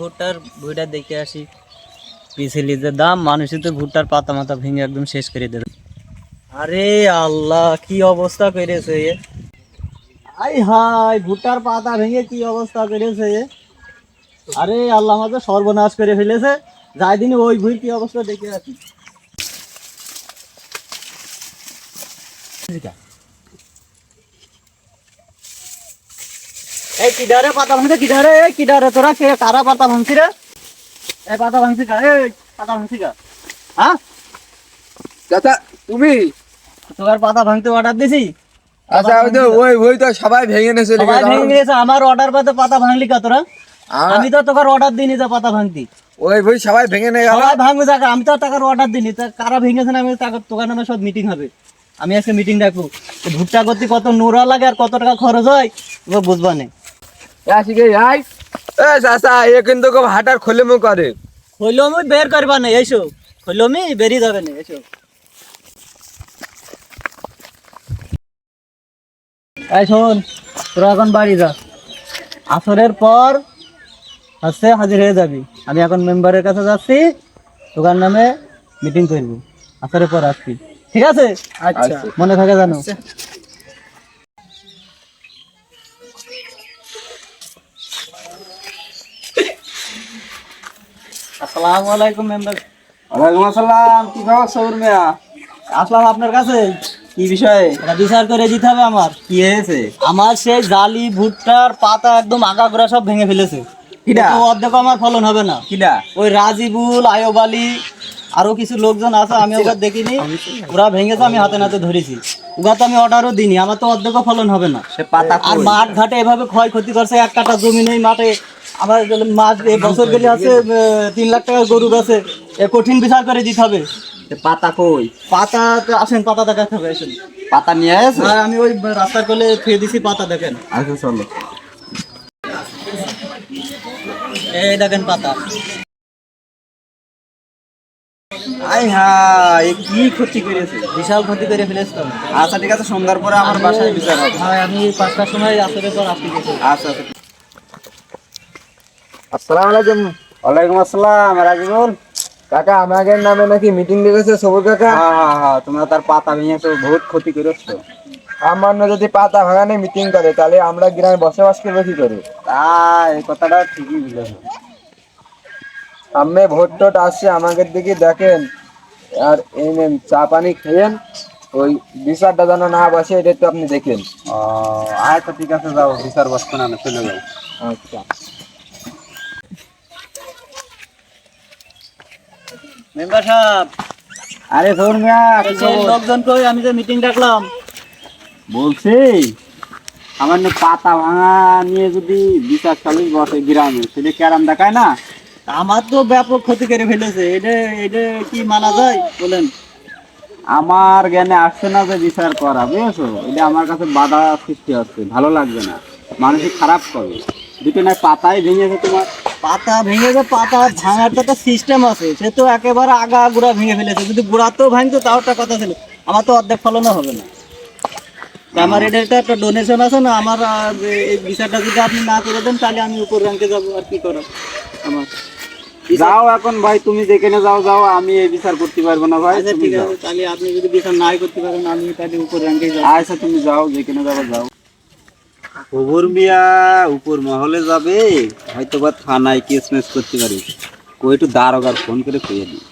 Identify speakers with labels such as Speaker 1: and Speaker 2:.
Speaker 1: ভুট্টার ভুইটা দেখে আসি। পিছিয়ে যে দাম, মানুষই তো ভুট্টার পাতা মাথা ভেঙে একদম শেষ করে দেবে। আরে আল্লাহ, কি অবস্থা করেছে এ? আই হাই, ভুট্টার পাতা ভেঙে কি অবস্থা করেছে এ? আরে আল্লাহ আমাকে সর্বনাশ করে ফেলেছে। যাই দিনে ওই ভুঁই কি অবস্থা দেখে আসি। এই কিডারে পাতা ভাঙছে? কিডারে এই কিডারে তোরা? কারা পাতা ভাঙছি রে? এই পাতা ভাঙছি কা? এই পাতা ভাঙছি কা? হ্যাঁ?
Speaker 2: চাচা তুমি?
Speaker 1: তোর পাতা ভাঙতে অর্ডার দিছি?
Speaker 2: আচ্ছা ওই তো ওই ওই তো সবাই ভেঙে চলে
Speaker 1: সবাই ভেঙে আমার অর্ডার পাতে পাতা ভাঙলি কা তোরা? আমি তো তোর অর্ডার দিইনি যে পাতা ভাঙতি।
Speaker 2: ওই ওই সবাই ভেঙে গেল।
Speaker 1: সবাই ভাঙবে যাকে আমি তো টাকার অর্ডার দিইনি। তা কারা ভেঙেছে না আমি তোকার নামে সব মিটিং হবে। আমি আজকে মিটিং ডাকবো। ভুট্টা করতে কত নোরা লাগে আর কত টাকা খরচ হয় বুঝবা না।
Speaker 2: আসি আই এ চাচা এ কিন্তু খুব হাঁটার খোলে মুখ করে
Speaker 1: বের করবা না বেরিয়ে যাবে না এই শোন তোরা এখন বাড়ি যা। আসরের পর হচ্ছে হাজির হয়ে যাবি। আমি এখন মেম্বারের কাছে যাচ্ছি তোকার নামে মিটিং করব। আসরের পর আসছি ঠিক আছে?
Speaker 2: আচ্ছা।
Speaker 1: মনে থাকে জানো? আসসালামু আলাইকুম মেম্বার।
Speaker 2: ওয়ালাইকুম আসসালাম কি খবর সবুর মিয়া?
Speaker 1: আসলাম আপনার কাছে। কি বিষয়ে? এটা বিচার করে দিতে হবে আমার।
Speaker 2: কি হয়েছে?
Speaker 1: আমার সেই জালি ভুট্টার পাতা একদম আগাগোড়া সব ভেঙে ফেলেছে।
Speaker 2: কিডা?
Speaker 1: অর্ধেক আমার ফলন হবে না।
Speaker 2: কিডা?
Speaker 1: ওই রাজিবুল আয়ব আলী আরও কিছু লোকজন আছে আমি ওরা দেখিনি। ওরা ভেঙেছে আমি হাতে নাতে ধরেছি। তো আমি অর্ডারও দিইনি আমার তো অর্ধেক ফলন হবে না।
Speaker 2: পাতা
Speaker 1: আর মাঠ ঘাটে এভাবে ক্ষয়ক্ষতি করছে এক কাটা জমি নেই মাঠে আমার এই বছর গেলে আছে তিন লাখ টাকার গরু আছে। এ কঠিন বিচার করে দিতে হবে।
Speaker 2: পাতা কই?
Speaker 1: পাতা তো আসেন পাতা দেখাতে হবে আসেন।
Speaker 2: পাতা নিয়ে আসে
Speaker 1: আর আমি ওই রাস্তার কোলে থুয়ে দিছি পাতা দেখেন।
Speaker 2: আচ্ছা চলো।
Speaker 1: এই দেখেন পাতা।
Speaker 2: আই হ্যাঁ এ কি ক্ষতি করেছে?
Speaker 1: বিশাল ক্ষতি করে ফেলেছে তো।
Speaker 2: আচ্ছা ঠিক আছে সন্ধ্যার পরে আমার বাসায় বিচার হবে।
Speaker 1: হ্যাঁ আমি পাঁচটার সময় আসলে পর আসতে
Speaker 2: আচ্ছা আচ্ছা। আসসালামু আলাইকুম। ওয়ালাইকুম আসসালাম রাজিবুল কাকা আমাদের নামে নাকি মিটিং ডেকেছে সবুর কাকা? হ্যাঁ হ্যাঁ হ্যাঁ তোমরা তার পাতা ভেঙেছো বহুত ক্ষতি করেছ। আমার না যদি পাতা ভাঙানে মিটিং করে তাহলে আমরা গ্রামে বসবাস করব কি করে? তা এই কথাটা ঠিকই বুঝেছ সামনে ভোট টোট আসছে আমাদের দিকে দেখেন। আর এই নেন চা পানি খেয়েন। ওই বিচারটা যেন না বসে এটা একটু আপনি দেখেন। আচ্ছা ঠিক আছে যাও বিচার বসতে না চলে যাও। আচ্ছা।
Speaker 1: মেম্বার সাহেব।
Speaker 2: আরে
Speaker 1: এই লোকজন কই? আমি যে মিটিং ডাকলাম।
Speaker 2: বলছি আমার না পাতা ভাঙা নিয়ে যদি বিচার চালু বসে গ্রামে সেটা ক্যারাম দেখায় না?
Speaker 1: আমার তো ব্যাপক ক্ষতি করে ফেলেছে। এটা এটা কি মানা যায়? বলেন।
Speaker 2: আমার জ্ঞানে আসছে না যে বিচার করা বুঝেছ? এটা আমার কাছে বাধা সৃষ্টি হচ্ছে ভালো লাগবে না। মানুষই খারাপ করবে দুটো না পাতাই ভেঙেছে তোমার।
Speaker 1: পাতা ভেঙে যে পাতা ভাঙার তো একটা সিস্টেম আছে সে তো একেবারে আগা গুড়া ভেঙে ফেলেছে। যদি গুড়াতেও ভাঙতো তাও একটা কথা ছিল আমার তো অর্ধেক ফলনও হবে না। তা আমার এটা একটা একটা ডোনেশন আছে না আমার এই বিচারটা যদি আপনি না করে দেন তাহলে আমি উপর র্যাঙ্কে যাব আর কি করার? আমার।
Speaker 2: যাও এখন ভাই তুমি যেখানে যাও যাও আমি এই বিচার করতে পারব না ভাই
Speaker 1: আচ্ছা ঠিক আছে তাহলে আপনি যদি বিচার নাই করতে পারেন আমি তাহলে উপর র্যাঙ্কে যাব।
Speaker 2: আচ্ছা তুমি যাও যেখানে যাব যাও। খবর মিয়া উপর মহলে যাবে হয়তো বা থানায় কেস মেস করতে পারিস। কই একটু দারোগার ফোন করে পেয়ে দিই